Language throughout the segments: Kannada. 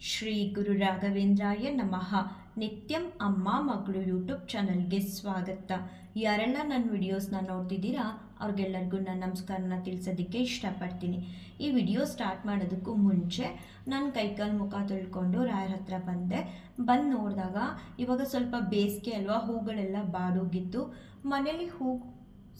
ಶ್ರೀ ಗುರು ರಾಘವೇಂದ್ರಾಯ ನಮಃ. ನಿತ್ಯಂ ಅಮ್ಮ ಮಗಳು ಯೂಟ್ಯೂಬ್ ಚಾನಲ್ಗೆ ಸ್ವಾಗತ. ಯಾರೆಲ್ಲ ನನ್ನ ವಿಡಿಯೋಸ್ನ ನೋಡ್ತಿದ್ದೀರಾ? ಅವ್ರಿಗೆಲ್ಲರಿಗೂ ನನ್ನ ನಮಸ್ಕಾರನ ತಿಳಿಸೋದಕ್ಕೆ ಇಷ್ಟಪಡ್ತೀನಿ. ಈ ವಿಡಿಯೋ ಸ್ಟಾರ್ಟ್ ಮಾಡೋದಕ್ಕೂ ಮುಂಚೆ ನಾನು ಕೈಕಾಲು ಮುಖ ತೊಳ್ಕೊಂಡು ರಾಯರ ಹತ್ರ ಬಂದೆ. ಬಂದು ನೋಡಿದಾಗ ಇವಾಗ ಸ್ವಲ್ಪ ಬೇಸಿಗೆ ಅಲ್ವಾ, ಹೂಗಳೆಲ್ಲ ಬಾಡೋಗಿತ್ತು. ಮನೇಲಿ ಹೂ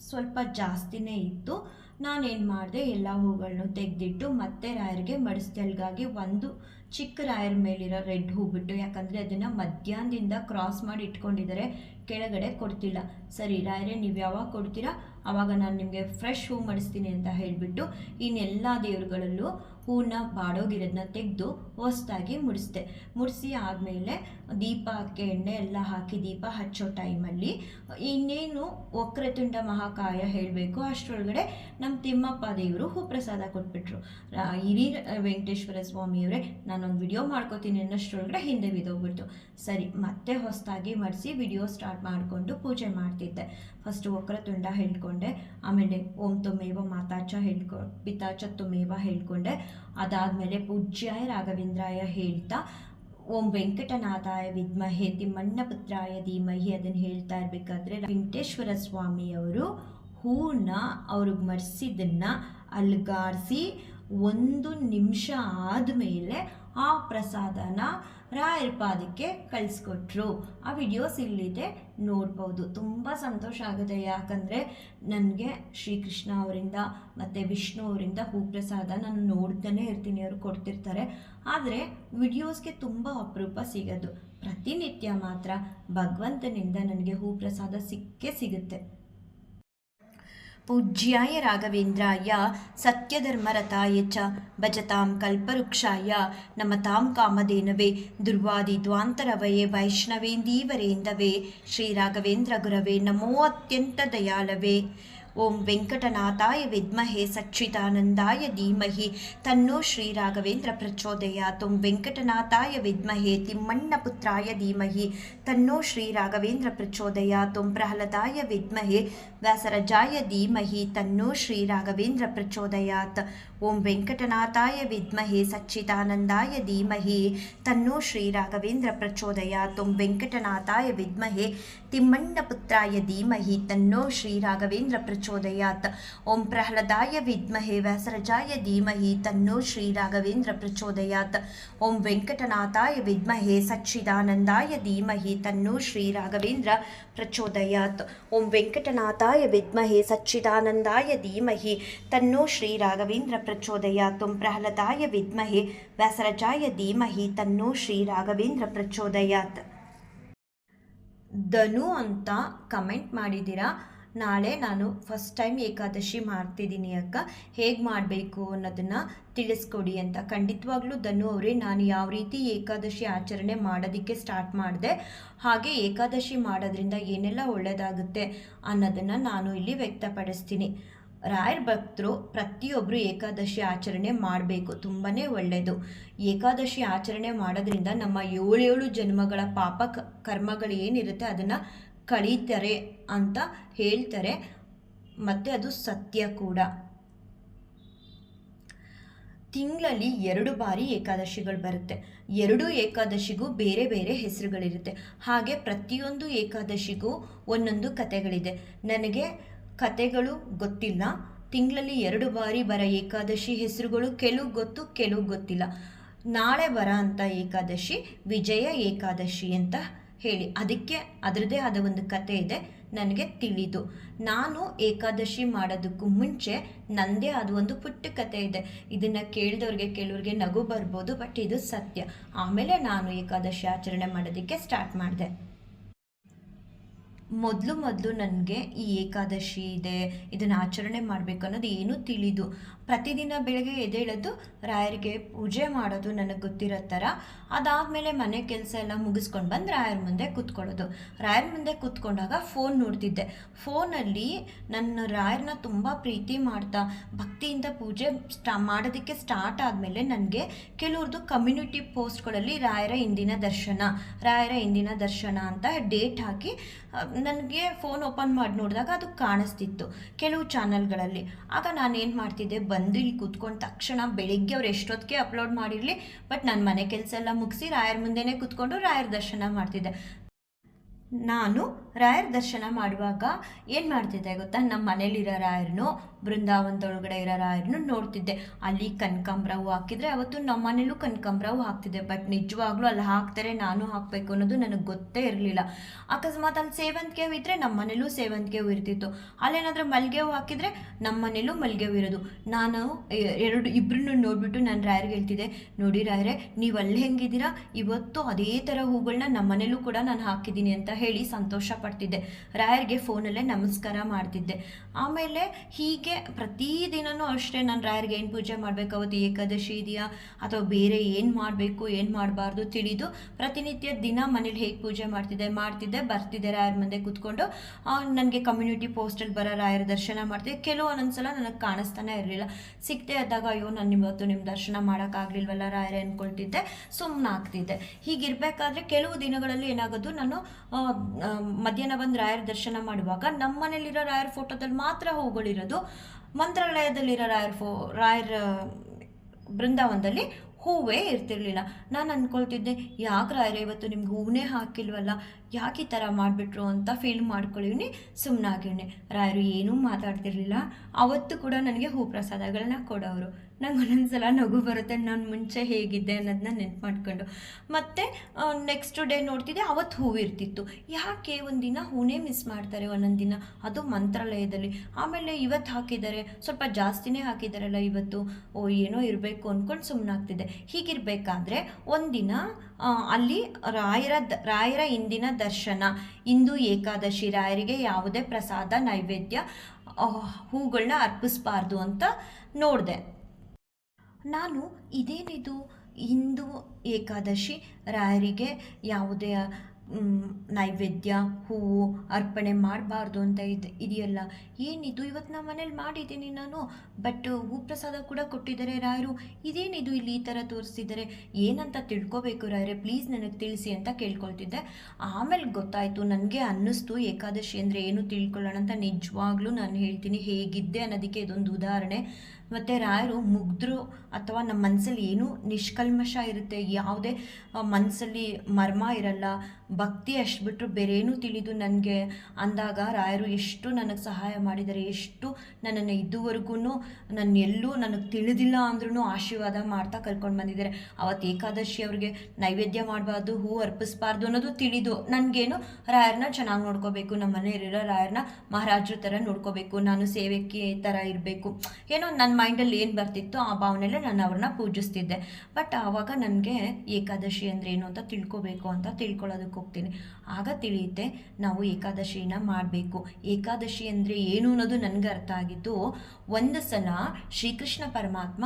ಸ್ವಲ್ಪ ಜಾಸ್ತಿನೇ ಇತ್ತು. ನಾನೇನು ಮಾಡಿದೆ, ಎಲ್ಲ ಹೂಗಳನ್ನೂ ತೆಗೆದಿಟ್ಟು ಮತ್ತೆ ರಾಯರಿಗೆ ಮಡಿಸ್ದಲ್ಗಾಗಿ ಒಂದು ಚಿಕ್ಕ ರಾಯರ್ ಮೇಲಿರೋ ರೆಡ್ ಹೂ ಬಿಟ್ಟು ಯಾಕಂದರೆ ಅದನ್ನು ಮಧ್ಯಾಹ್ನದಿಂದ ಕ್ರಾಸ್ ಮಾಡಿ ಇಟ್ಕೊಂಡಿದ್ದಾರೆ, ಕೆಳಗಡೆ ಕೊಡ್ತಿಲ್ಲ. ಸರಿ, ರಾಯರೇ, ನೀವು ಯಾವಾಗ ಕೊಡ್ತೀರಾ? ಆವಾಗ ನಾನು ನಿಮಗೆ ಫ್ರೆಶ್ ಹೂ ಮಡಿಸ್ತೀನಿ ಅಂತ ಹೇಳಿಬಿಟ್ಟು, ಇನ್ನೆಲ್ಲ ದೇವ್ರುಗಳಲ್ಲೂ ಹೂನ ಬಾಡೋಗಿರೋದನ್ನ ತೆಗೆದು ಹೊಸ್ದಾಗಿ ಮುಡಿಸ್ದೆ. ಮುಡಿಸಿ ಆದಮೇಲೆ ದೀಪಕ್ಕೆ ಎಣ್ಣೆ ಎಲ್ಲ ಹಾಕಿ ದೀಪ ಹಚ್ಚೋ ಟೈಮಲ್ಲಿ ಇನ್ನೇನು ವಕ್ರತುಂಡ ಮಹಾಕಾಯ ಹೇಳಬೇಕು. ಅಷ್ಟರೊಳಗಡೆ ನಮ್ಮ ತಿಮ್ಮಪ್ಪ ದೇವರು ಹೂ ಪ್ರಸಾದ ಕೊಟ್ಬಿಟ್ರು ಹಿರಿ ವೆಂಕಟೇಶ್ವರ ಸ್ವಾಮಿಯವರೇ, ನಾನೊಂದು ವಿಡಿಯೋ ಮಾಡ್ಕೋತೀನಿ ಅನ್ನೋಷ್ಟರೊಳಗಡೆ ಹಿಂದೆ ಬಿದ್ದೋಗ್ಬಿಡ್ತು. ಸರಿ, ಮತ್ತೆ ಹೊಸದಾಗಿ ಮಡಿಸಿ ವಿಡಿಯೋ ಸ್ಟಾರ್ಟ್ ಮಾಡಿಕೊಂಡು ಪೂಜೆ ಮಾಡ್ತಿದ್ದೆ. ಫಸ್ಟ್ ವಕ್ರತುಂಡ ಹೇಳ್ಕೊಂಡೆ, ಆಮೇಲೆ ಓಂ ತುಮೇವ ಮಾತಾಚ ಹೇಳ್ಕೊ, ಪಿತಾಚ ತುಮೇವ ಹೇಳ್ಕೊಂಡೆ. ಅದಾದಮೇಲೆ ಪೂಜ್ಯಾಯ ರಾಘವೇಂದ್ರಾಯ ಹೇಳ್ತಾ, ಓಂ ವೆಂಕಟನಾಥಾಯ ವಿದ್ಮಹೆ ತಿಮ್ಮಣ್ಣ ಪುತ್ರಾಯ ಧೀಮಹಿ ಅದನ್ನು ಹೇಳ್ತಾ ಇರಬೇಕಾದ್ರೆ ವೆಂಕಟೇಶ್ವರ ಸ್ವಾಮಿಯವರು ಹೂನ ಅವ್ರಿಗೆ ಮರೆಸಿದ್ದನ್ನು ಅಲ್ಗಾಡಿಸಿ ಒಂದು ನಿಮಿಷ ಆದಮೇಲೆ ಆ ಪ್ರಸಾದನ ರಾಯರ ಪಾದಕ್ಕೆ ಕಳಿಸ್ಕೊಟ್ರು. ಆ ವಿಡಿಯೋಸ್ ಇಲ್ಲಿದೆ, ನೋಡ್ಬೋದು. ತುಂಬ ಸಂತೋಷ ಆಗುತ್ತೆ. ಯಾಕಂದರೆ ನನಗೆ ಶ್ರೀಕೃಷ್ಣ ಅವರಿಂದ ಮತ್ತು ವಿಷ್ಣು ಅವರಿಂದ ಹೂ ಪ್ರಸಾದ ನಾನು ನೋಡ್ತಾನೆ ಇರ್ತೀನಿ. ಅವರು ಕೊಡ್ತಿರ್ತಾರೆ. ಆದರೆ ವಿಡಿಯೋಸ್ಗೆ ತುಂಬ ಅಪರೂಪ ಸಿಗೋದು. ಪ್ರತಿನಿತ್ಯ ಮಾತ್ರ ಭಗವಂತನಿಂದ ನನಗೆ ಹೂ ಪ್ರಸಾದ ಸಿಕ್ಕೇ ಸಿಗುತ್ತೆ. ಪೂಜ್ಯಾಯ ರಾಘವೇಂದ್ರಾಯ ಸತ್ಯಧರ್ಮರತಾಯ ಚ ಭಜತಾಂ ಕಲ್ಪವೃಕ್ಷಾಯ ನಮತಾಂ ಕಾಮಧೇನವೇ ದುರ್ವಾದಿ ದ್ವಾಂತರವಯೇ ವೈಷ್ಣವೇಂದೀವರೇಂದವೇ ಶ್ರೀ ರಾಘವೇಂದ್ರ ಗುರವೇ ನಮೋ ಅತ್ಯಂತ ದಯಾಲವೇ. ಓಂ ವೆಂಕಟನಾಥಾಯ ವಿದ್ಮಹೆ ಸಚ್ಚಿದಾನಂದಾಯ ಧೀಮಹಿ. ತನ್ನೋ ಶ್ರೀ ರಾಘವೇಂದ್ರ ಪ್ರಚೋದಯಾತ್. ವೆಂಕಟನಾಥಾಯ ವಿದ್ಮಹೆ ತಿಮ್ಮಣ್ಣ ಪುತ್ರಾಯ ಧೀಮಹಿ. ತನ್ನೋ ಶ್ರೀ ರಾಘವೇಂದ್ರ ಪ್ರಚೋದಯಾತ್. ಪ್ರಹ್ಲಾದಾಯ ವಿದ್ಮಹೆ ವ್ಯಾಸರಜಾಯ ಧೀಮಹಿ ತನ್ನೋ ಶ್ರೀ ರಾಘವೇಂದ್ರ ಪ್ರಚೋದಯಾತ್ ಓಂ ವೆಂಕಟನಾಥಾಯ ವಿದ್ಮಹೆ ಸಚ್ಚಿದಾನಂದಾಯ ಧೀಮಹಿ ತನ್ನೋ ಶ್ರೀ ರಾಘವೇಂದ್ರ ಪ್ರಚೋದಯಾತ್ ಓಂ ವೆಂಕಟನಾಥಾಯ ವಿದ್ಮಹೆ ತಿಮ್ಮಣ್ಣ ಪುತ್ರಾಯ ಧೀಮಹಿ ತನ್ನೋ ಶ್ರೀ ರಾಘವೇಂದ್ರ ಪ್ರಚೋದಯಾತ್ ಓಂ ಪ್ರಹ್ಲಾದಾಯ ವಿದ್ಮಹೆ ವ್ಯಾಸರಜಾಯ ಧೀಮಹಿ ತನ್ನೋ ಶ್ರೀ ರಾಘವೇಂದ್ರ ಪ್ರಚೋದಯಾತ್ ಓಂ ವೆಂಕಟನಾಥಾಯ ವಿದ್ಮಹೆ ಸಚ್ಚಿದಾನಂದಾಯ ಧೀಮಹಿ ತನ್ನೋ ಶ್ರೀ ರಾಘವೇಂದ್ರ ಪ್ರಚೋದಯಾತ್. ಓಂ ವೆಂಕಟನಾಥಾಯ ವಿದ್ಮಹೆ ಸಚ್ಚಿದಾನಂದಾಯ ಧೀಮಹಿ. ತನ್ನೋ ಶ್ರೀ ರಾಘವೇಂದ್ರ ಪ್ರಚೋದಯಾತ್. ಓಂ ಪ್ರಹ್ಲಾದಾಯ ವಿದ್ಮಹೆ ವ್ಯಾಸರಜಾಯ ಧೀಮಹಿ. ತನ್ನೋ ಶ್ರೀ ರಾಘವೇಂದ್ರ ಪ್ರಚೋದಯಾತ್. ಧನು ಅಂತ ಕಮೆಂಟ್ ಮಾಡಿದ್ದೀರಾ? ನಾಳೆ ನಾನು ಫಸ್ಟ್ ಟೈಮ್ ಏಕಾದಶಿ ಮಾಡ್ತಿದ್ದೀನಿ ಅಕ್ಕ. ಹೇಗೆ ಮಾಡಬೇಕು ಅನ್ನೋದನ್ನು ತಿಳಿಸ್ಕೊಡಿ ಅಂತ. ಖಂಡಿತವಾಗ್ಲೂ ಧನು ಅವರೇ, ನಾನು ಯಾವ ರೀತಿ ಏಕಾದಶಿ ಆಚರಣೆ ಮಾಡೋದಕ್ಕೆ ಸ್ಟಾರ್ಟ್ ಮಾಡಿದೆ, ಹಾಗೆ ಏಕಾದಶಿ ಮಾಡೋದ್ರಿಂದ ಏನೆಲ್ಲ ಒಳ್ಳೆಯದಾಗುತ್ತೆ ಅನ್ನೋದನ್ನು ನಾನು ಇಲ್ಲಿ ವ್ಯಕ್ತಪಡಿಸ್ತೀನಿ. ರಾಯರ್ ಭಕ್ತರು ಪ್ರತಿಯೊಬ್ಬರು ಏಕಾದಶಿ ಆಚರಣೆ ಮಾಡಬೇಕು ತುಂಬಾ ಒಳ್ಳೆಯದು ಏಕಾದಶಿ ಆಚರಣೆ ಮಾಡೋದ್ರಿಂದ ನಮ್ಮ ಏಳೇಳು ಜನ್ಮಗಳ ಪಾಪ ಕರ್ಮಗಳು ಏನಿರುತ್ತೆ ಅದನ್ನು ಕಳೀತಾರೆ ಅಂತ ಹೇಳ್ತಾರೆ. ಮತ್ತು ಅದು ಸತ್ಯ ಕೂಡ. ತಿಂಗಳಲ್ಲಿ ಎರಡು ಬಾರಿ ಏಕಾದಶಿಗಳು ಬರುತ್ತೆ. ಎರಡು ಏಕಾದಶಿಗೂ ಬೇರೆ ಬೇರೆ ಹೆಸರುಗಳಿರುತ್ತೆ. ಹಾಗೆ ಪ್ರತಿಯೊಂದು ಏಕಾದಶಿಗೂ ಒಂದೊಂದು ಕತೆಗಳಿದೆ ನನಗೆ ಕತೆಗಳು ಗೊತ್ತಿಲ್ಲ. ತಿಂಗಳಲ್ಲಿ ಎರಡು ಬಾರಿ ಬರ ಏಕಾದಶಿ ಹೆಸರುಗಳು, ಕೆಲವು ಗೊತ್ತು, ಕೆಲವು ಗೊತ್ತಿಲ್ಲ. ನಾಳೆ ಬರ ಅಂತ ಏಕಾದಶಿ, ವಿಜಯ ಏಕಾದಶಿ ಅಂತ ಹೇಳಿ. ಅದಕ್ಕೆ ಅದರದೇ ಆದ ಒಂದು ಕತೆ ಇದೆ. ನನಗೆ ತಿಳಿದು. ನಾನು ಏಕಾದಶಿ ಮಾಡೋದಕ್ಕೂ ಮುಂಚೆ ನನ್ನದೇ ಆದ ಒಂದು ಪುಟ್ಟ ಕತೆ ಇದೆ. ಇದನ್ನು ಕೇಳಿದವ್ರಿಗೆ ಕೆಲವ್ರಿಗೆ ನಗು ಬರ್ಬೋದು, ಬಟ್ ಇದು ಸತ್ಯ. ಆಮೇಲೆ ನಾನು ಏಕಾದಶಿ ಆಚರಣೆ ಮಾಡೋದಕ್ಕೆ ಸ್ಟಾರ್ಟ್ ಮಾಡಿದೆ. ಮೊದಲು ಮೊದಲು ನನಗೆ ಈ ಏಕಾದಶಿ ಇದೆ. ಇದನ್ನು ಆಚರಣೆ ಮಾಡಬೇಕು ಅನ್ನೋದು ಏನೂ ತಿಳಿದು. ಪ್ರತಿದಿನ ಬೆಳಗ್ಗೆ ಎದ್ದೇಳೋದು ರಾಯರಿಗೆ ಪೂಜೆ ಮಾಡೋದು ನನಗೆ ಗೊತ್ತಿರೋ ಥರ ಅದಾದಮೇಲೆ ಮನೆ ಕೆಲಸ ಎಲ್ಲ ಮುಗಿಸ್ಕೊಂಡು ಬಂದು ರಾಯರ ಮುಂದೆ ಕೂತ್ಕೊಳ್ಳೋದು. ರಾಯರ ಮುಂದೆ ಕೂತ್ಕೊಂಡಾಗ ಫೋನ್ ನೋಡ್ತಿದ್ದೆ. ಫೋನಲ್ಲಿ ನನ್ನ ರಾಯರನ್ನ ತುಂಬ ಪ್ರೀತಿ ಮಾಡ್ತಾ, ಭಕ್ತಿಯಿಂದ ಪೂಜೆ ಸ್ಟಾ ಮಾಡೋದಕ್ಕೆ ಸ್ಟಾರ್ಟ್ ಆದಮೇಲೆ ನನಗೆ ಕೆಲವ್ರದ್ದು ಕಮ್ಯುನಿಟಿ ಪೋಸ್ಟ್ಗಳಲ್ಲಿ ರಾಯರ ಇಂದಿನ ದರ್ಶನ, ರಾಯರ ಇಂದಿನ ದರ್ಶನ ಅಂತ ಡೇಟ್ ಹಾಕಿ ನನಗೆ ಫೋನ್ ಓಪನ್ ಮಾಡಿ ನೋಡಿದಾಗ ಅದು ಕಾಣಿಸ್ತಿತ್ತು ಕೆಲವು ಚಾನಲ್ಗಳಲ್ಲಿ. ಆಗ ನಾನೇನು ಮಾಡ್ತಿದ್ದೆ ಬಂದು ಇಲ್ಲಿ ಕೂತ್ಕೊಂಡ ತಕ್ಷಣ ಬೆಳಿಗ್ಗೆ ಅವ್ರು ಎಷ್ಟೊತ್ತಿಗೆ ಅಪ್ಲೋಡ್ ಮಾಡಿರಲಿ ಬಟ್ ನಾನು ಮನೆ ಕೆಲಸ ಎಲ್ಲ ಮುಗಿಸಿ ರಾಯರ ಮುಂದೆನೇ ಕೂತ್ಕೊಂಡು ರಾಯರ ದರ್ಶನ ಮಾಡ್ತಿದ್ದೆ. ನಾನು ರಾಯರ ದರ್ಶನ ಮಾಡುವಾಗ ಏನು ಮಾಡ್ತಿದ್ದೆ ಗೊತ್ತಾ? ನಮ್ಮ ಮನೇಲಿರೋ ರಾಯರನ್ನು ಬೃಂದಾವನದೊಳಗಡೆ ಇರೋ ರಾಯರನ್ನು ನೋಡ್ತಿದ್ದೆ. ಅಲ್ಲಿ ಕನಕಾಂಬ್ರ ಹೂ ಹಾಕಿದರೆ ಅವತ್ತು ನಮ್ಮ ಮನೇಲೂ ಕನಕಾಂಬ್ರ ಹೂ ಹಾಕ್ತಿದ್ದೆ. ಬಟ್ ನಿಜವಾಗ್ಲೂ ಅಲ್ಲಿ ಹಾಕ್ತಾರೆ, ನಾನು ಹಾಕಬೇಕು ಅನ್ನೋದು ನನಗೆ ಗೊತ್ತೇ ಇರಲಿಲ್ಲ. ಅಕಸ್ಮಾತ್ ಅಲ್ಲಿ ಸೇವಂತಿಗೆ ಹೂ ಇದ್ದರೆ ನಮ್ಮ ಮನೇಲೂ ಸೇವಂತಿಗೆ ಹೂ ಇರ್ತಿತ್ತು. ಅಲ್ಲೇನಾದರೂ ಮಲ್ಲಿಗೆ ಹೂ ಹಾಕಿದರೆ ನಮ್ಮ ಮನೇಲೂ ಮಲ್ಲಿಗೆ ಹೂ ಇರೋದು. ನಾನು ಎರಡು ಇಬ್ಬರನ್ನು ನೋಡಿಬಿಟ್ಟು ನಾನು ರಾಯರಿಗೆ ಹೇಳ್ತಿದ್ದೆ, ನೋಡಿ ರಾಯರೇ, ನೀವು ಅಲ್ಲಿ ಹೆಂಗಿದ್ದೀರಾ? ಇವತ್ತು ಅದೇ ಥರ ಹೂಗಳನ್ನ ನಮ್ಮ ಮನೇಲೂ ಕೂಡ ನಾನು ಹಾಕಿದ್ದೀನಿ ಅಂತ ಸಂತೋಷ ಪಡ್ತಿದ್ದೆ ರಾಯರಿಗೆ ಫೋನಲ್ಲೇ ನಮಸ್ಕಾರ ಮಾಡ್ತಿದ್ದೆ. ಆಮೇಲೆ ಹೀಗೆ ಪ್ರತಿದಿನನೂ ಅಷ್ಟೇ ನಾನು ರಾಯರ್ಗೆ ಏನು ಪೂಜೆ ಮಾಡಬೇಕು, ಅವತ್ತು ಏಕಾದಶಿ ಇದೆಯಾ, ಅಥವಾ ಬೇರೆ ಏನು ಮಾಡಬೇಕು, ಏನು ಮಾಡಬಾರ್ದು ತಿಳಿದು ಪ್ರತಿನಿತ್ಯ ದಿನ ಮನೇಲಿ ಹೇಗೆ ಪೂಜೆ ಮಾಡ್ತಿದ್ದೆ ಮಾಡ್ತಿದ್ದೆ, ಬರ್ತಿದ್ದೆ ರಾಯರ ಮುಂದೆ ಕೂತ್ಕೊಂಡು. ನನಗೆ ಕಮ್ಯುನಿಟಿ ಪೋಸ್ಟಲ್ಲಿ ಬರೋ ರಾಯರ ದರ್ಶನ ಮಾಡ್ತಿದ್ದೆ. ಕೆಲವು ಒಂದೊಂದ್ಸಲ ನನಗೆ ಕಾಣಿಸ್ತಾನೆ ಇರಲಿಲ್ಲ. ಸಿಗದೆ ಆದಾಗ ಅಯ್ಯೋ, ನಾನು ಇವತ್ತು ನಿಮ್ಮ ದರ್ಶನ ಮಾಡೋಕ್ಕಾಗಲಿಲ್ವಲ್ಲ ರಾಯರೇ ಅಂದ್ಕೊಳ್ತಿದ್ದೆ ಸುಮ್ಮನೆ ಆಗ್ತಿದ್ದೆ. ಹೀಗಿರಬೇಕಾದ್ರೆ ಕೆಲವು ದಿನಗಳಲ್ಲಿ ಏನಾಗೋದು, ನಾನು ಮಧ್ಯಾಹ್ನ ಬಂದು ರಾಯರ ದರ್ಶನ ಮಾಡುವಾಗ ನಮ್ಮ ಮನೇಲಿರೋ ರಾಯರ ಫೋಟೋದಲ್ಲಿ ಮಾತ್ರ ಹೂಗಳಿರೋದು. ಮಂತ್ರಾಲಯದಲ್ಲಿರೋ ರಾಯರ್ ಫೋ, ರಾಯರ ಬೃಂದಾವನದಲ್ಲಿ ಹೂವೇ ಇರ್ತಿರ್ಲಿಲ್ಲ. ನಾನು ಅಂದ್ಕೊಳ್ತಿದ್ದೆ ಯಾಕೆ ರಾಯರೇ ಇವತ್ತು ನಿಮ್ಗೆ ಹೂವೇ ಹಾಕಿಲ್ವಲ್ಲ? ಯಾಕೆ ಈ ಥರ ಮಾಡಿಬಿಟ್ರು ಅಂತ ಫೀಲ್ ಮಾಡ್ಕೊಳ್ಳೀನಿ ಸುಮ್ಮನಾಗಿವ್ನಿ ರಾಯರು ಏನೂ ಮಾತಾಡ್ತಿರ್ಲಿಲ್ಲ. ಅವತ್ತು ಕೂಡ ನನಗೆ ಹೂ ಪ್ರಸಾದಗಳನ್ನ ಕೊಡೋರು ನಂಗೆ ಒಂದೊಂದ್ಸಲ ನಗು ಬರುತ್ತೆ, ನಾನು ಮುಂಚೆ ಹೇಗಿದ್ದೆ ಅನ್ನೋದನ್ನ ನೆನ್ಪು ಮಾಡ್ಕೊಂಡು. ಮತ್ತು ನೆಕ್ಸ್ಟ್ ಡೇ ನೋಡ್ತಿದ್ದೆ ಅವತ್ತು ಹೂವು ಇರ್ತಿತ್ತು. ಯಾಕೆ ಒಂದಿನ ಹೂನೇ ಮಿಸ್ ಮಾಡ್ತಾರೆ ಒಂದೊಂದು ದಿನ? ಅದು ಮಂತ್ರಾಲಯದಲ್ಲಿ. ಆಮೇಲೆ ಇವತ್ತು ಹಾಕಿದ್ದಾರೆ ಸ್ವಲ್ಪ ಜಾಸ್ತಿನೇ ಹಾಕಿದ್ದಾರಲ್ಲ ಇವತ್ತು. ಓ, ಏನೋ ಇರಬೇಕು ಅಂದ್ಕೊಂಡು ಸುಮ್ಮನಾಗ್ತಿದ್ದೆ ಹೀಗಿರಬೇಕಾದ್ರೆ ಒಂದಿನ ಅಲ್ಲಿ ರಾಯರ ದ- ರಾಯರ ಇಂದಿನ ದರ್ಶನ. ಇಂದು ಏಕಾದಶಿ ರಾಯರಿಗೆ ಯಾವುದೇ ಪ್ರಸಾದ, ನೈವೇದ್ಯ ಹೂಗಳನ್ನ ಅರ್ಪಿಸಬಾರ್ದು ಅಂತ ನೋಡಿದೆ. ನಾನು ಇದೇನಿದು? ಹಿಂದೂ ಏಕಾದಶಿ ರಾಯರಿಗೆ ಯಾವುದೇ ನೈವೇದ್ಯ, ಹೂವು ಅರ್ಪಣೆ ಮಾಡಬಾರ್ದು ಅಂತ ಇದೆ, ಇದೆಯಲ್ಲ? ಏನಿದು? ಇವತ್ತು ನಮ್ಮ ಮನೇಲಿ ಮಾಡಿದ್ದೀನಿ ನಾನು. ಬಟ್ ಹೂ ಪ್ರಸಾದ ಕೂಡ ಕೊಟ್ಟಿದ್ದಾರೆ ರಾಯರು. ಇದೇನಿದು ಇಲ್ಲಿ ಈ ಥರ ತೋರಿಸಿದ್ದಾರೆ? ಏನಂತ ತಿಳ್ಕೊಬೇಕು ರಾಯರೇ? ಪ್ಲೀಸ್ ನನಗೆ ತಿಳಿಸಿ ಅಂತ ಕೇಳ್ಕೊಳ್ತಿದ್ದೆ. ಆಮೇಲೆ ಗೊತ್ತಾಯಿತು, ನನಗೆ ಅನ್ನಿಸ್ತು. ಏಕಾದಶಿ ಅಂದರೆ ಏನು ತಿಳ್ಕೊಳ್ಳೋಣ ಅಂತ ನಿಜವಾಗ್ಲೂ ನಾನು ಹೇಳ್ತೀನಿ. ಹೇಗಿದ್ದೆ ಅನ್ನೋದಕ್ಕೆ ಇದೊಂದು ಉದಾಹರಣೆ. ಮತ್ತು ರಾಯರು ಮುಗ್ಧರು ಅಥವಾ ನಮ್ಮ ಮನಸ್ಸಲ್ಲಿ ಏನೂ ನಿಷ್ಕಲ್ಮಶ ಇರುತ್ತೆ? ಯಾವುದೇ ಮನಸ್ಸಲ್ಲಿ ಮರ್ಮ ಇರಲ್ಲ. ಭಕ್ತಿ ಅಷ್ಟು ಬಿಟ್ಟರು ಬೇರೆ ಏನೂ ತಿಳಿದು ನನಗೆ ಅಂದಾಗ ರಾಯರು ಎಷ್ಟು ನನಗೆ ಸಹಾಯ ಮಾಡಿದ್ದಾರೆ ಎಷ್ಟು ನನ್ನನ್ನು ಇದುವರೆಗೂ ನನ್ನ ಎಲ್ಲೂ ನನಗೆ ತಿಳಿದಿಲ್ಲ ಅಂದ್ರೂ ಆಶೀರ್ವಾದ ಮಾಡ್ತಾ ಕರ್ಕೊಂಡು ಬಂದಿದ್ದಾರೆ ಅವತ್ತು ಏಕಾದಶಿ ಅವ್ರಿಗೆ ನೈವೇದ್ಯ ಮಾಡಬಾರ್ದು, ಹೂ ಅರ್ಪಿಸ್ಬಾರ್ದು ಅನ್ನೋದು ತಿಳಿದು ನನಗೇನು ರಾಯರನ್ನ ಚೆನ್ನಾಗಿ ನೋಡ್ಕೋಬೇಕು. ನಮ್ಮ ಮನೆಯಲ್ಲಿರೋ ರಾಯರನ್ನ ಮಹಾರಾಜರ ಥರ ನೋಡ್ಕೋಬೇಕು. ನಾನು ಸೇವೆಗೆ ಥರ ಇರಬೇಕು. ಏನೋ ನನ್ನ ಮೈಂಡಲ್ಲಿ ಏನು ಬರ್ತಿತ್ತು ಆ ಭಾವನೆಲ್ಲ ನಾನು ಅವ್ರನ್ನ ಪೂಜಿಸ್ತಿದ್ದೆ. ಬಟ್ ಆವಾಗ ನನಗೆ ಏಕಾದಶಿ ಅಂದರೆ ಏನು ಅಂತ ತಿಳ್ಕೊಬೇಕು ಅಂತ ತಿಳ್ಕೊಳ್ಳೋದಕ್ಕೆ ಹೋಗ್ತೀನಿ. ಆಗ ತಿಳಿಯುತ್ತೆ ನಾವು ಏಕಾದಶಿನ ಮಾಡಬೇಕು. ಏಕಾದಶಿ ಅಂದರೆ ಏನು ಅನ್ನೋದು ನನಗೆ ಅರ್ಥ ಆಗಿದ್ದು, ಒಂದು ಸಲ ಶ್ರೀಕೃಷ್ಣ ಪರಮಾತ್ಮ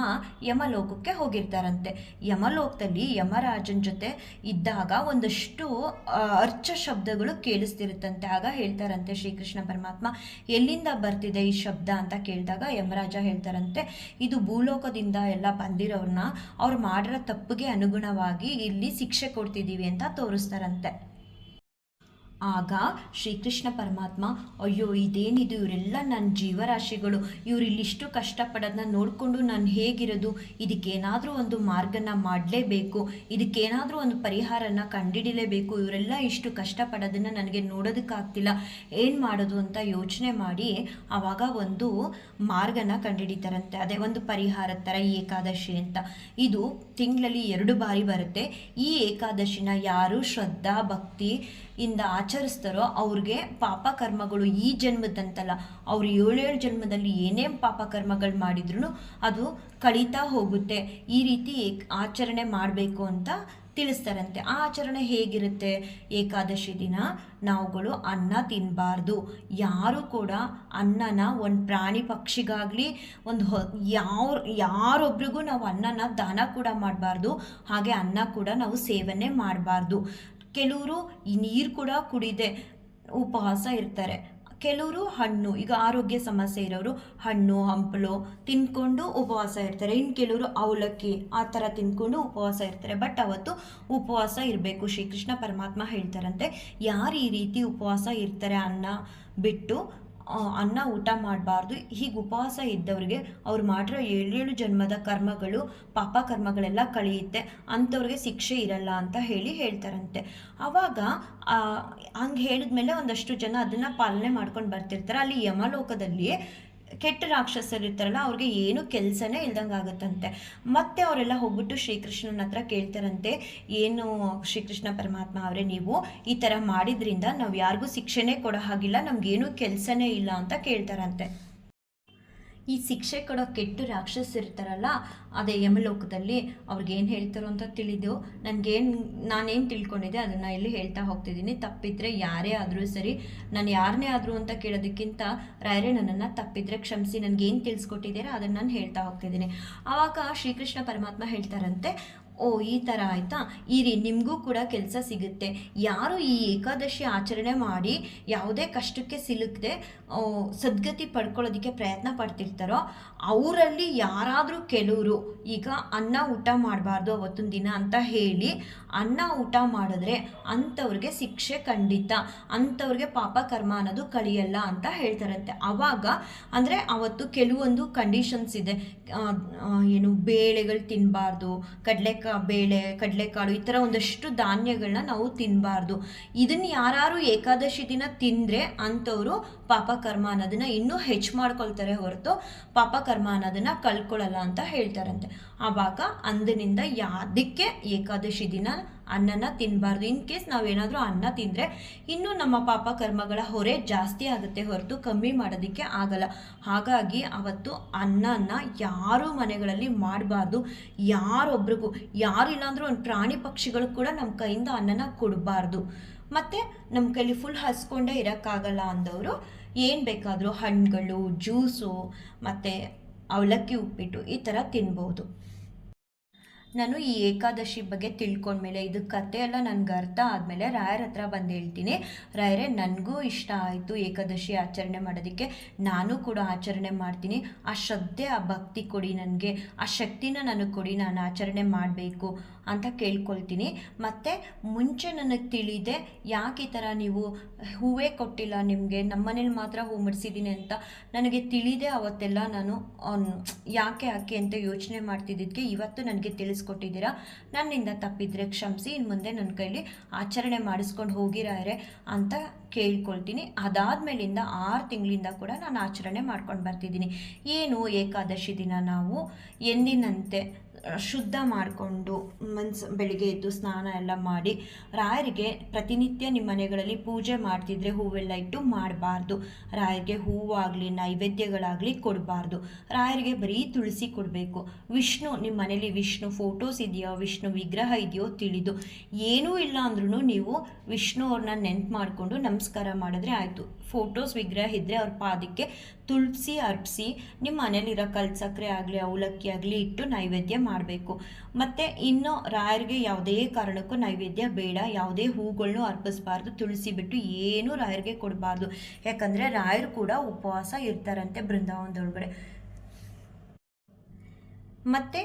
ಯಮಲೋಕಕ್ಕೆ ಹೋಗಿರ್ತಾರಂತೆ. ಯಮಲೋಕದಲ್ಲಿ ಯಮರಾಜನ ಜೊತೆ ಇದ್ದಾಗ ಒಂದಷ್ಟು ಅರ್ಚ ಶಬ್ದಗಳು ಕೇಳಿಸ್ತಿರುತ್ತಂತೆ. ಆಗ ಹೇಳ್ತಾರಂತೆ ಶ್ರೀಕೃಷ್ಣ ಪರಮಾತ್ಮ, ಎಲ್ಲಿಂದ ಬರ್ತಿದೆ ಈ ಶಬ್ದ? ಅಂತ ಕೇಳಿದಾಗ ಯಮರಾಜ ಹೇಳ್ತಾರಂತೆ, ಇದು ಭೂಲೋಕದಿಂದ ಎಲ್ಲ ಬಂದಿರೋರ್ನ ಅವ್ರು ಮಾಡಿರೋ ತಪ್ಪಿಗೆ ಅನುಗುಣವಾಗಿ ಇಲ್ಲಿ ಶಿಕ್ಷೆ ಕೊಡ್ತಿದ್ದೀವಿ ಅಂತ ತೋರಿಸ್ತಾರಂತೆ. ಆಗ ಶ್ರೀಕೃಷ್ಣ ಪರಮಾತ್ಮ, ಅಯ್ಯೋ, ಇದೇನಿದು? ಇವರೆಲ್ಲ ನನ್ನ ಜೀವರಾಶಿಗಳು. ಇವರು ಇಲ್ಲಿಷ್ಟು ಕಷ್ಟಪಡೋದನ್ನ ನೋಡಿಕೊಂಡು ನಾನು ಹೇಗಿರೋದು? ಇದಕ್ಕೇನಾದರೂ ಒಂದು ಮಾರ್ಗನ ಮಾಡಲೇಬೇಕು. ಇದಕ್ಕೇನಾದರೂ ಒಂದು ಪರಿಹಾರನ ಕಂಡಿಡಿಲೇಬೇಕು. ಇವರೆಲ್ಲ ಇಷ್ಟು ಕಷ್ಟಪಡೋದನ್ನು ನನಗೆ ನೋಡೋದಕ್ಕಾಗ್ತಿಲ್ಲ. ಏನು ಮಾಡೋದು ಅಂತ ಯೋಚನೆ ಮಾಡಿ ಆವಾಗ ಒಂದು ಮಾರ್ಗನ ಕಂಡುಹಿಡಿತಾರಂತೆ ಅದೇ ಒಂದು ಪರಿಹಾರ ಥರ ಏಕಾದಶಿ ಅಂತ. ಇದು ತಿಂಗಳಲ್ಲಿ ಎರಡು ಬಾರಿ ಬರುತ್ತೆ. ಈ ಏಕಾದಶಿನ ಯಾರು ಶ್ರದ್ಧಾ, ಭಕ್ತಿ ಇಂದ ಆಚರಿಸ್ತಾರೋ ಅವ್ರಿಗೆ ಪಾಪ ಕರ್ಮಗಳು ಈ ಜನ್ಮದಂತಲ್ಲ. ಅವ್ರು ಏಳೇಳು ಜನ್ಮದಲ್ಲಿ ಏನೇನು ಪಾಪ ಕರ್ಮಗಳು ಮಾಡಿದ್ರು ಅದು ಕಳೀತಾ ಹೋಗುತ್ತೆ. ಈ ರೀತಿ ಆಚರಣೆ ಮಾಡಬೇಕು ಅಂತ ತಿಳಿಸ್ತಾರಂತೆ. ಆ ಆಚರಣೆ ಹೇಗಿರುತ್ತೆ? ಏಕಾದಶಿ ದಿನ ನಾವುಗಳು ಅನ್ನ ತಿನ್ನಬಾರ್ದು ಯಾರು ಕೂಡ ಅನ್ನನ ಒಂದು ಪ್ರಾಣಿ ಪಕ್ಷಿಗಾಗಲಿ, ಒಂದು ಯಾವ ಯಾರೊಬ್ರಿಗೂ ನಾವು ಅನ್ನನ ದಾನ ಕೂಡ ಮಾಡಬಾರ್ದು. ಹಾಗೆ ಅನ್ನ ಕೂಡ ನಾವು ಸೇವನೆ ಮಾಡಬಾರ್ದು. ಕೆಲವರು ಈ ನೀರು ಕೂಡ ಕುಡಿದೆ. ಉಪವಾಸ ಇರ್ತಾರೆ. ಕೆಲವರು ಹಣ್ಣು, ಈಗ ಆರೋಗ್ಯ ಸಮಸ್ಯೆ ಇರೋರು ಹಣ್ಣು, ಹಂಪಲು ತಿನ್ಕೊಂಡು ಉಪವಾಸ ಇರ್ತಾರೆ. ಇನ್ನು ಕೆಲವರು ಅವಲಕ್ಕಿ, ಆ ಥರ ತಿನ್ಕೊಂಡು ಉಪವಾಸ ಇರ್ತಾರೆ. ಬಟ್ ಅವತ್ತು ಉಪವಾಸ ಇರಬೇಕು. ಶ್ರೀಕೃಷ್ಣ ಪರಮಾತ್ಮ ಹೇಳ್ತಾರಂತೆ, ಯಾರು ಈ ರೀತಿ ಉಪವಾಸ ಇರ್ತಾರೆ ಅನ್ನ ಬಿಟ್ಟು ಅನ್ನ ಊಟ ಮಾಡಬಾರ್ದು. ಹೀಗೆ ಉಪವಾಸ ಇದ್ದವ್ರಿಗೆ ಅವ್ರು ಮಾಡಿರೋ ಏಳೇಳು ಜನ್ಮದ ಕರ್ಮಗಳು, ಪಾಪ ಕರ್ಮಗಳೆಲ್ಲ ಕಳೆಯುತ್ತೆ. ಅಂಥವ್ರಿಗೆ ಶಿಕ್ಷೆ ಇರಲ್ಲ ಅಂತ ಹೇಳಿ ಹೇಳ್ತಾರಂತೆ. ಆವಾಗ ಹಂಗೆ ಹೇಳಿದ್ಮೇಲೆ ಒಂದಷ್ಟು ಜನ ಅದನ್ನು ಪಾಲನೆ ಮಾಡ್ಕೊಂಡು ಬರ್ತಿರ್ತಾರೆ. ಅಲ್ಲಿ ಯಮಲೋಕದಲ್ಲಿ ಕೆಟ್ಟ ರಾಕ್ಷಸರು ಇರ್ತಾರಲ್ಲ ಅವ್ರಿಗೆ ಏನು ಕೆಲಸನೇ ಇಲ್ದಂಗೆ ಆಗುತ್ತಂತೆ ಮತ್ತೆ ಅವರೆಲ್ಲ ಹೋಗ್ಬಿಟ್ಟು ಶ್ರೀಕೃಷ್ಣನ ಹತ್ರ ಕೇಳ್ತಾರಂತೆ, ಏನು ಶ್ರೀಕೃಷ್ಣ ಪರಮಾತ್ಮ ಅವರೇ, ನೀವು ಈ ಥರ ಮಾಡಿದ್ರಿಂದ ನಾವು ಯಾರಿಗೂ ಶಿಕ್ಷೆನೇ ಕೊಡೋ ಹಾಗಿಲ್ಲ, ನಮಗೇನು ಕೆಲಸನೇ ಇಲ್ಲ ಅಂತ ಕೇಳ್ತಾರಂತೆ. ಈ ಶಿಕ್ಷೆ ಕೊಡೋ ಕೆಟ್ಟು ರಾಕ್ಷಸ ಇರ್ತಾರಲ್ಲ, ಅದೇ ಯಮಲೋಕದಲ್ಲಿ ಅವ್ರಿಗೇನು ಹೇಳ್ತಾರೋ ಅಂತ ತಿಳಿದೆವು ನನಗೇನು, ನಾನೇನು ತಿಳ್ಕೊಂಡಿದ್ದೆ ಅದನ್ನು ಇಲ್ಲಿ ಹೇಳ್ತಾ ಹೋಗ್ತಿದ್ದೀನಿ. ತಪ್ಪಿದ್ರೆ ಯಾರೇ ಆದರೂ ಸರಿ, ನಾನು ಯಾರನ್ನೇ ಆದರೂ ಅಂತ ಕೇಳೋದಕ್ಕಿಂತ ರಾಯರೇ ನನ್ನನ್ನು ತಪ್ಪಿದ್ರೆ ಕ್ಷಮಿಸಿ, ನನಗೇನು ತಿಳಿಸ್ಕೊಟ್ಟಿದ್ದೀರಾ ಅದನ್ನು ನಾನು ಹೇಳ್ತಾ ಹೋಗ್ತಿದ್ದೀನಿ. ಆವಾಗ ಶ್ರೀಕೃಷ್ಣ ಪರಮಾತ್ಮ ಹೇಳ್ತಾರಂತೆ ಓ, ಈ ಥರ ಆಯಿತಾ? ಈ ರೀ ನಿಮಗೂ ಕೂಡ ಕೆಲಸ ಸಿಗುತ್ತೆ. ಯಾರು ಈ ಏಕಾದಶಿ ಆಚರಣೆ ಮಾಡಿ ಯಾವುದೇ ಕಷ್ಟಕ್ಕೆ ಸಿಲುಕದೆ ಸದ್ಗತಿ ಪಡ್ಕೊಳ್ಳೋದಕ್ಕೆ ಪ್ರಯತ್ನ ಪಡ್ತಿರ್ತಾರೋ, ಅವರಲ್ಲಿ ಯಾರಾದರೂ ಕೆಲವರು, ಈಗ ಅನ್ನ ಊಟ ಮಾಡಬಾರ್ದು ಅವತ್ತೊಂದು ದಿನ ಅಂತ ಹೇಳಿ, ಅನ್ನ ಊಟ ಮಾಡಿದ್ರೆ ಅಂಥವ್ರಿಗೆ ಶಿಕ್ಷೆ ಖಂಡಿತ, ಅಂಥವ್ರಿಗೆ ಪಾಪ ಕರ್ಮ ಅನ್ನೋದು ಕಳಿಯಲ್ಲ ಅಂತ ಹೇಳ್ತಾರಂತೆ. ಆವಾಗ ಅಂದರೆ ಅವತ್ತು ಕೆಲವೊಂದು ಕಂಡೀಷನ್ಸ್ ಇದೆ. ಏನು, ಬೇಳೆಗಳು ತಿನ್ನಬಾರ್ದು ಕಡಲೆಕಾ ಬೇಳೆ, ಕಡಲೆಕಾಳು ಈ ಥರ ಒಂದಷ್ಟು ಧಾನ್ಯಗಳನ್ನ ನಾವು ತಿನ್ನಬಾರ್ದು ಇದನ್ನು ಯಾರು ಏಕಾದಶಿ ದಿನ ತಿಂದರೆ ಅಂಥವರು ಪಾಪಕರ್ಮ ಅನ್ನೋದನ್ನು ಇನ್ನೂ ಹೆಚ್ಚು ಮಾಡ್ಕೊಳ್ತಾರೆ ಹೊರತು ಪಾಪಕರ್ಮ ಅನ್ನೋದನ್ನ ಕಳ್ಕೊಳ್ಳಲ್ಲ ಅಂತ ಹೇಳ್ತಾರಂತೆ. ಆವಾಗ ಅಂದಿನಿಂದ ಯಾದಕ್ಕೆ ಏಕಾದಶಿ ದಿನ ಅನ್ನನ ತಿನ್ನಬಾರ್ದು ಇನ್ ಕೇಸ್ ನಾವೇನಾದರೂ ಅನ್ನ ತಿಂದರೆ ಇನ್ನೂ ನಮ್ಮ ಪಾಪ ಕರ್ಮಗಳ ಹೊರೆ ಜಾಸ್ತಿ ಆಗುತ್ತೆ ಹೊರತು ಕಮ್ಮಿ ಮಾಡೋದಕ್ಕೆ ಆಗಲ್ಲ. ಹಾಗಾಗಿ ಅವತ್ತು ಅನ್ನನ ಯಾರು ಮನೆಗಳಲ್ಲಿ ಮಾಡಬಾರ್ದು. ಯಾರೊಬ್ರಿಗೂ, ಯಾರು ಇಲ್ಲಾಂದ್ರೂ ಒಂದು ಪ್ರಾಣಿ ಪಕ್ಷಿಗಳು ಕೂಡ ನಮ್ಮ ಕೈಯಿಂದ ಅನ್ನನ ಕೊಡಬಾರ್ದು. ಮತ್ತು ನಮ್ಮ ಕೈಲಿ ಫುಲ್ ಹಸ್ಕೊಂಡೇ ಇರೋಕ್ಕಾಗಲ್ಲ ಅಂದವರು, ಏನು ಬೇಕಾದರೂ ಹಣ್ಣುಗಳು ಜ್ಯೂಸು ಮತ್ತು ಅವಲಕ್ಕಿ ಉಪ್ಪಿಟ್ಟು ಈ ಥರ ತಿನ್ಬೋದು. ನಾನು ಈ ಏಕಾದಶಿ ಬಗ್ಗೆ ತಿಳ್ಕೊಂಡ್ಮೇಲೆ ಇದು ಕತೆ ಎಲ್ಲ ನನಗೆ ಅರ್ಥ ಆದಮೇಲೆ ರಾಯರ ಹತ್ರ ಬಂದು ಹೇಳ್ತೀನಿ. ರಾಯರೇ, ನನಗೂ ಇಷ್ಟ ಆಯಿತು ಏಕಾದಶಿ ಆಚರಣೆ ಮಾಡೋದಕ್ಕೆ. ನಾನು ಕೂಡ ಆಚರಣೆ ಮಾಡ್ತೀನಿ. ಆ ಶ್ರದ್ಧೆ, ಆ ಭಕ್ತಿ ಕೊಡಿ ನನಗೆ. ಆ ಶಕ್ತಿನ ನನಗೆ ಕೊಡಿ, ನಾನು ಆಚರಣೆ ಮಾಡಬೇಕು. ಅಂತ ಕೇಳ್ಕೊಳ್ತೀನಿ. ಮತ್ತು ಮುಂಚೆ ನನಗೆ ತಿಳಿದೆ ಯಾಕೆ ಈ ಥರ ನೀವು ಹೂವೇ ಕೊಟ್ಟಿಲ್ಲ ನಿಮಗೆ ನಮ್ಮನೇಲಿ ಮಾತ್ರ ಹೂ ಮುಡಿಸಿದ್ದೀನಿ ಅಂತ. ನನಗೆ ತಿಳಿದೆ ಅವತ್ತೆಲ್ಲ ನಾನು ಯಾಕೆ ಯಾಕೆ ಅಂತ ಯೋಚನೆ ಮಾಡ್ತಿದ್ದಕ್ಕೆ ಇವತ್ತು ನನಗೆ ತಿಳಿಸ್ಕೊಟ್ಟಿದ್ದೀರಾ. ನನ್ನಿಂದ ತಪ್ಪಿದ್ರೆ ಕ್ಷಮಿಸಿ ಇನ್ನು ಮುಂದೆ ನನ್ನ ಕೈಲಿ ಆಚರಣೆ ಮಾಡಿಸ್ಕೊಂಡು ಹೋಗಿರಾರೆ ಅಂತ ಕೇಳ್ಕೊಳ್ತೀನಿ. ಅದಾದಮೇಲಿಂದ ಆರು ತಿಂಗಳಿಂದ ಕೂಡ ನಾನು ಆಚರಣೆ ಮಾಡ್ಕೊಂಡು ಬರ್ತಿದ್ದೀನಿ. ಏನು ಏಕಾದಶಿ ದಿನ ನಾವು? ಎಂದಿನಂತೆ? ಶುದ್ಧ ಮಾಡಿಕೊಂಡು ಮನ್ಸು, ಬೆಳಿಗ್ಗೆ ಎದ್ದು ಸ್ನಾನ ಎಲ್ಲ ಮಾಡಿ ರಾಯರಿಗೆ ಪ್ರತಿನಿತ್ಯ ನಿಮ್ಮ ಮನೆಗಳಲ್ಲಿ ಪೂಜೆ ಮಾಡ್ತಿದ್ರೆ ಹೂವೆಲ್ಲ ಇಟ್ಟು ಮಾಡಬಾರ್ದು. ರಾಯರಿಗೆ ಹೂವಾಗಲಿ, ನೈವೇದ್ಯಗಳಾಗಲಿ ಕೊಡಬಾರ್ದು. ರಾಯರಿಗೆ ಬರೀ ತುಳಸಿ ಕೊಡಬೇಕು. ವಿಷ್ಣು ನಿಮ್ಮ ಮನೇಲಿ ವಿಷ್ಣು ಫೋಟೋಸ್ ಇದೆಯೋ, ವಿಷ್ಣು ವಿಗ್ರಹ ಇದೆಯೋ ತಿಳಿದು. ಏನೂ ಇಲ್ಲ ಅಂದ್ರೂ ನೀವು ವಿಷ್ಣು ಅವ್ರನ್ನ ನೆನ್ಪು ಮಾಡಿಕೊಂಡು ನಮಸ್ಕಾರ ಮಾಡಿದ್ರೆ ಆಯಿತು. ಫೋಟೋಸ್ ವಿಗ್ರಹ ಇದ್ದರೆ ಅವ್ರ ಪಾದಕ್ಕೆ ತುಳಸಿ ಅರ್ಪಿಸಿ ನಿಮ್ಮ ಮನೇಲಿರೋ ಕಲ್ ಸಕ್ಕರೆ ಆಗಲಿ, ಅವಲಕ್ಕಿ ಆಗಲಿ ಇಟ್ಟು ನೈವೇದ್ಯ ಮಾಡಬೇಕು. ಮತ್ತು ಇನ್ನು ರಾಯರಿಗೆ ಯಾವುದೇ ಕಾರಣಕ್ಕೂ ನೈವೇದ್ಯ ಬೇಡ. ಯಾವುದೇ ಹೂಗಳನ್ನೂ ಅರ್ಪಿಸ್ಬಾರ್ದು. ತುಳಸಿ ಬಿಟ್ಟು ಏನೂ ರಾಯರಿಗೆ ಕೊಡಬಾರ್ದು. ಯಾಕಂದರೆ ರಾಯರು ಕೂಡ ಉಪವಾಸ ಇರ್ತಾರಂತೆ ಬೃಂದಾವನದೊಳಗಡೆ. ಮತ್ತು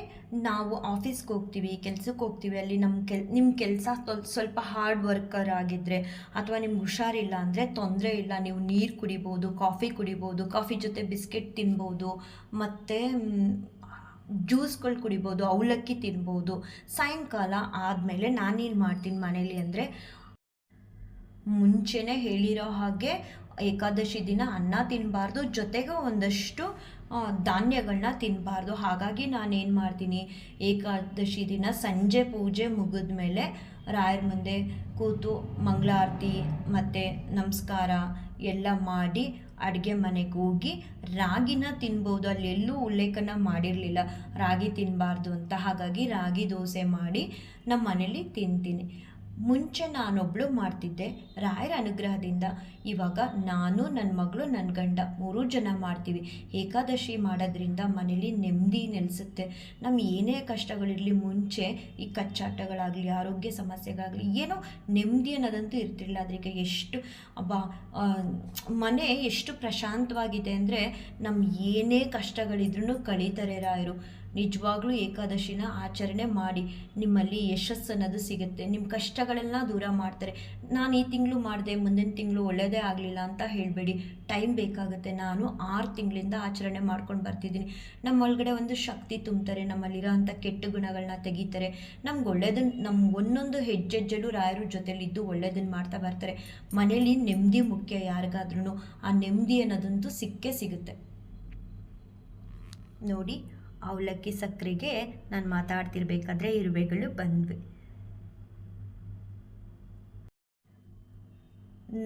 ನಾವು ಆಫೀಸ್ಗೆ ಹೋಗ್ತೀವಿ, ಕೆಲ್ಸಕ್ಕೆ ಹೋಗ್ತೀವಿ, ಅಲ್ಲಿ ನಮ್ಮ ಕೆಲ್ ನಿಮ್ಮ ಕೆಲಸ ಸ್ವಲ್ಪ ಹಾರ್ಡ್ ವರ್ಕರ್ ಆಗಿದ್ದರೆ ಅಥವಾ ನಿಮ್ಗೆ ಹುಷಾರಿಲ್ಲ ಅಂದರೆ ತೊಂದರೆ ಇಲ್ಲ, ನೀವು ನೀರು ಕುಡಿಬೋದು ಕಾಫಿ ಕುಡಿಬೋದು ಕಾಫಿ ಜೊತೆ ಬಿಸ್ಕೆಟ್ ತಿನ್ಬೋದು, ಮತ್ತು ಜ್ಯೂಸ್ಗಳು ಕುಡಿಬೋದು, ಅವಲಕ್ಕಿ ತಿನ್ಬೋದು. ಸಾಯಂಕಾಲ ಆದಮೇಲೆ ನಾನೇನು ಮಾಡ್ತೀನಿ ಮನೇಲಿ ಅಂದರೆ ಮುಂಚೆನೇ ಹೇಳಿರೋ ಹಾಗೆ ಏಕಾದಶಿ ದಿನ ಅನ್ನ ತಿನ್ನಬಾರ್ದು ಜೊತೆಗೆ ಒಂದಷ್ಟು ಧಾನ್ಯಗಳನ್ನ ತಿನ್ನಬಾರ್ದು ಹಾಗಾಗಿ ನಾನೇನು ಮಾಡ್ತೀನಿ, ಏಕಾದಶಿ ದಿನ ಸಂಜೆ ಪೂಜೆ ಮುಗಿದ ಮೇಲೆ ರಾಯರ ಮುಂದೆ ಕೂತು ಮಂಗಳಾರತಿ ಮತ್ತು ನಮಸ್ಕಾರ ಎಲ್ಲ ಮಾಡಿ ಅಡುಗೆ ಮನೆಗೆ ಹೋಗಿ ರಾಗಿನ ತಿನ್ಬೋದು. ಅಲ್ಲಿ ಎಲ್ಲೂ ಉಲ್ಲೇಖನ ಮಾಡಿರಲಿಲ್ಲ. ರಾಗಿ ತಿನ್ನಬಾರ್ದು ಅಂತ. ಹಾಗಾಗಿ ರಾಗಿ ದೋಸೆ ಮಾಡಿ ನಮ್ಮ ಮನೇಲಿ ತಿಂತೀನಿ. ಮುಂಚೆ ನಾನೊಬ್ಳು ಮಾಡ್ತಿದ್ದೆ ರಾಯರ ಅನುಗ್ರಹದಿಂದ. ಇವಾಗ ನಾನು ನನ್ನ ಮಗಳು ನನ್ನ ಗಂಡ ಮೂರೂ ಜನ ಮಾಡ್ತೀವಿ. ಏಕಾದಶಿ ಮಾಡೋದ್ರಿಂದ ಮನೇಲಿ ನೆಮ್ಮದಿ ನೆಲೆಸುತ್ತೆ. ನಮ್ಮ ಏನೇ ಕಷ್ಟಗಳಿರಲಿ, ಮುಂಚೆ ಈ ಕಚ್ಚಾಟಗಳಾಗಲಿ, ಆರೋಗ್ಯ ಸಮಸ್ಯೆಗಾಗಲಿ, ಏನೋ ನೆಮ್ಮದಿ ಅನ್ನೋದಂತೂ ಇರ್ತಿರಲಿಲ್ಲ. ಅದಕ್ಕೆ ಎಷ್ಟು ಬಾ ಮನೆ ಎಷ್ಟು ಪ್ರಶಾಂತವಾಗಿದೆ ಅಂದರೆ ನಮ್ಮ ಏನೇ ಕಷ್ಟಗಳಿದ್ರೂ ಕಳೀತಾರೆ ರಾಯರು. ನಿಜವಾಗ್ಲೂ ಏಕಾದಶಿನ ಆಚರಣೆ ಮಾಡಿ ನಿಮ್ಮಲ್ಲಿ ಯಶಸ್ಸು ಅನ್ನೋದು ಸಿಗುತ್ತೆ. ನಿಮ್ಮ ಕಷ್ಟಗಳೆಲ್ಲ ದೂರ ಮಾಡ್ತಾರೆ. ನಾನು ಈ ತಿಂಗಳು ಮಾಡಿದೆ, ಮುಂದಿನ ತಿಂಗಳು ಒಳ್ಳೆಯದೇ ಆಗಲಿಲ್ಲ ಅಂತ ಹೇಳಬೇಡಿ. ಟೈಮ್ ಬೇಕಾಗುತ್ತೆ. ನಾನು ಆರು ತಿಂಗಳಿಂದ ಆಚರಣೆ ಮಾಡ್ಕೊಂಡು ಬರ್ತಿದ್ದೀನಿ. ನಮ್ಮ ಒಳಗಡೆ ಒಂದು ಶಕ್ತಿ ತುಂಬ್ತಾರೆ. ನಮ್ಮಲ್ಲಿರೋ ಅಂಥ ಕೆಟ್ಟ ಗುಣಗಳನ್ನ ತೆಗಿತಾರೆ. ನಮ್ಗೆ ಒಳ್ಳೇದನ್ನ ನಮ್ಮ ಒಂದೊಂದು ಹೆಜ್ಜೆಜ್ಜಲು ರಾಯರ ಜೊತೆಲಿದ್ದು ಒಳ್ಳೇದನ್ನು ಮಾಡ್ತಾ ಬರ್ತಾರೆ. ಮನೇಲಿ ನೆಮ್ಮದಿ ಮುಖ್ಯ ಯಾರಿಗಾದ್ರೂ ಆ ನೆಮ್ಮದಿ ಅನ್ನೋದಂತೂ ಸಿಕ್ಕೇ ಸಿಗುತ್ತೆ. ನೋಡಿ ಅವಲಕ್ಕಿ ಸಕ್ಕರೆಗೆ ನಾನು ಮಾತಾಡ್ತಿರ್ಬೇಕಾದ್ರೆ ಇರುವೆಗಳು ಬಂದ್ವಿ.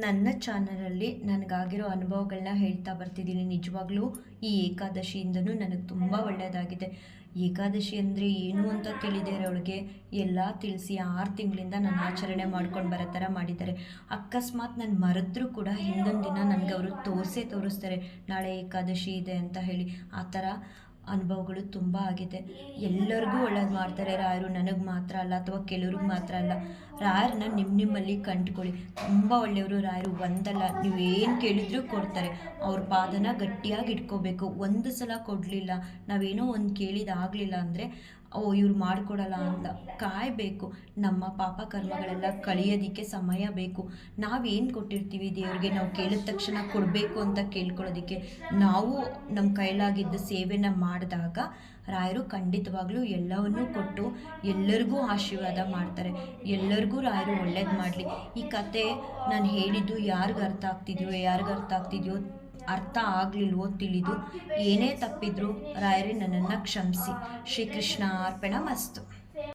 ನನ್ನ ಚಾನಲಲ್ಲಿ ನನಗಾಗಿರೋ ಅನುಭವಗಳನ್ನ ಹೇಳ್ತಾ ಬರ್ತಿದ್ದೀನಿ. ನಿಜವಾಗ್ಲೂ ಈ ಏಕಾದಶಿಯಿಂದನೂ ನನಗೆ ತುಂಬ ಒಳ್ಳೆಯದಾಗಿದೆ ಏಕಾದಶಿ ಅಂದರೆ ಏನು ಅಂತ ತಿಳಿದೇ ಇರೋಳಿಗೆ ಎಲ್ಲ ತಿಳಿಸಿ ಆರು ತಿಂಗಳಿಂದ ನಾನು ಆಚರಣೆ ಮಾಡ್ಕೊಂಡು ಬರೋ ಥರ ಮಾಡಿದ್ದಾರೆ. ಅಕಸ್ಮಾತ್ ನಾನು ಮರೆದ್ರೂ ಕೂಡ ಹಿಂದೊಂದು ದಿನ ನನಗೆ ಅವರು ತೋರಿಸೇ ತೋರಿಸ್ತಾರೆ, ನಾಳೆ ಏಕಾದಶಿ ಇದೆ ಅಂತ ಹೇಳಿ. ಆ ಥರ ಅನುಭವಗಳು ತುಂಬ ಆಗಿದೆ. ಎಲ್ಲರಿಗೂ ಒಳ್ಳೇದು ಮಾಡ್ತಾರೆ. ರಾಯರು ನನಗೆ ಮಾತ್ರ ಅಲ್ಲ, ಅಥವಾ ಕೆಲವ್ರಿಗೆ ಮಾತ್ರ ಅಲ್ಲ. ರಾಯರನ್ನ ನಿಮ್ಮ ನಿಮ್ಮಲ್ಲಿ ಕಂಡುಕೊಳ್ಳಿ. ತುಂಬ ಒಳ್ಳೆಯವರು ರಾಯರು. ಒಂದಲ್ಲ ನೀವು ಏನು ಕೇಳಿದ್ರೂ ಕೊಡ್ತಾರೆ. ಅವ್ರ ಪಾದನ ಗಟ್ಟಿಯಾಗಿ ಇಟ್ಕೋಬೇಕು. ಒಂದು ಸಲ ಕೊಡಲಿಲ್ಲ, ನಾವೇನೋ ಒಂದು ಕೇಳಿದಾಗಲಿಲ್ಲ ಅಂದರೆ ಓ, ಇವ್ರು ಮಾಡಿಕೊಡಲ್ಲ ಅಂತ ಕಾಯಬೇಕು. ನಮ್ಮ ಪಾಪ ಕರ್ಮಗಳೆಲ್ಲ ಕಳಿಯೋದಕ್ಕೆ ಸಮಯ ಬೇಕು. ನಾವೇನು ಕೊಟ್ಟಿರ್ತೀವಿ ದೇವ್ರಿಗೆ? ನಾವು ಕೇಳಿದ ತಕ್ಷಣ ಕೊಡಬೇಕು ಅಂತ ಕೇಳ್ಕೊಳ್ಳೋದಕ್ಕೆ. ನಾವು ನಮ್ಮ ಕೈಲಾಗಿದ್ದ ಸೇವೆನ ಮಾಡಿದಾಗ ರಾಯರು ಖಂಡಿತವಾಗ್ಲೂ ಎಲ್ಲವನ್ನೂ ಕೊಟ್ಟು ಎಲ್ಲರಿಗೂ ಆಶೀರ್ವಾದ ಮಾಡ್ತಾರೆ. ಎಲ್ಲರಿಗೂ ರಾಯರು ಒಳ್ಳೇದು ಮಾಡಲಿ. ಈ ಕತೆ ನಾನು ಹೇಳಿದ್ದು ಯಾರಿಗೂ ಅರ್ಥ ಆಗ್ತಿದೆಯೋ, ಯಾರಿಗೂ ಅರ್ಥ ಆಗ್ತಿದೆಯೋ ಅರ್ಥ ಆಗಲಿಲ್ವೋ ತಿಳಿದು ಏನೇ ತಪ್ಪಿದ್ರು ರಾಯರೇ ನನ್ನನ್ನು ಕ್ಷಮಿಸಿ. ಶ್ರೀಕೃಷ್ಣ ಅರ್ಪಣ ಮಸ್ತು.